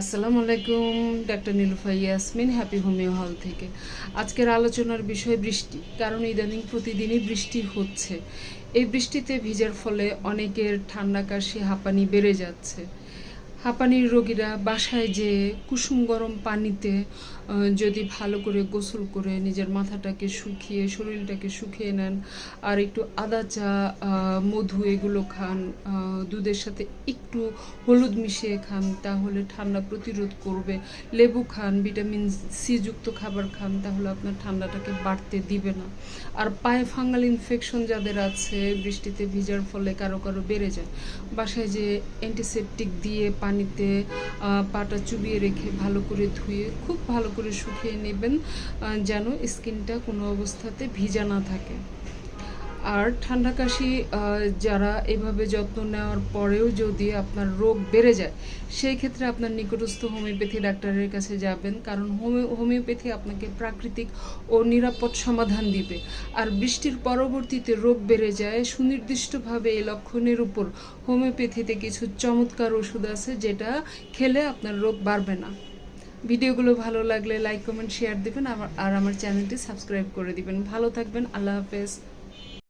আসসালামু আলাইকুম, doctor Nilufa Yasmin, happy homeo hall থেকে। আজকের আলোচনার বিষয় বৃষ্টি, কারণ ইদানিং প্রতিদিনই বৃষ্টি হচ্ছে। এই বৃষ্টিতে ভিজার ফলে অনেকের ঠান্ডা কাশি, হাঁপানি বেড়ে যাচ্ছে। হাঁপানির রোগীরা বাসায় যে কুসুম গরম পানিতে যদি ভালো করে গোসল করে নিজের মাথাটাকে শুকিয়ে, শরীরটাকে শুকিয়ে নেন আর একটু আদা চা মধু এগুলো খান দুধের সাথে একটু হলুদ মিশিয়ে খান, তাহলে ঠান্ডা প্রতিরোধ করবে। লেবু খান, ভিটামিন সি যুক্ত খাবার খান, তাহলে আপনার ঠান্ডাটাকে বাড়তে দিবে না। আর পায়ে ফাঙ্গাল ইনফেকশন যাদের আছে, বৃষ্টিতে ভিজার ফলে কারও কারও বেড়ে যায়। বাসায় যে অ্যান্টিসেপটিক দিয়ে পানিতে পাটা চুবিয়ে রেখে ভালো করে ধুয়ে, খুব ভালো করে শুকিয়ে নেবেন যেন স্কিনটা কোনো অবস্থাতে ভিজা না থাকে। আর ঠান্ডা কাশি যারা এভাবে যত্ন নেওয়ার পরেও যদি আপনার রোগ বেড়ে যায়, সেই ক্ষেত্রে আপনার নিকটস্থ হোমিওপ্যাথি ডাক্তারের কাছে যাবেন। কারণ হোমিও হোমিওপ্যাথি আপনাকে প্রাকৃতিক ও নিরাপদ সমাধান দিবে। আর বৃষ্টির পরবর্তীতে রোগ বেড়ে যায়, সুনির্দিষ্টভাবে এই লক্ষণের উপর হোমিওপ্যাথিতে কিছু চমৎকার ওষুধ আছে, যেটা খেলে আপনার রোগ বাড়বে না। ভিডিওগুলো ভালো লাগলে লাইক কমেন্ট শেয়ার দিবেন আর আমার চ্যানেলটি সাবস্ক্রাইব করে দিবেন। ভালো থাকবেন, আল্লাহ হাফেজ।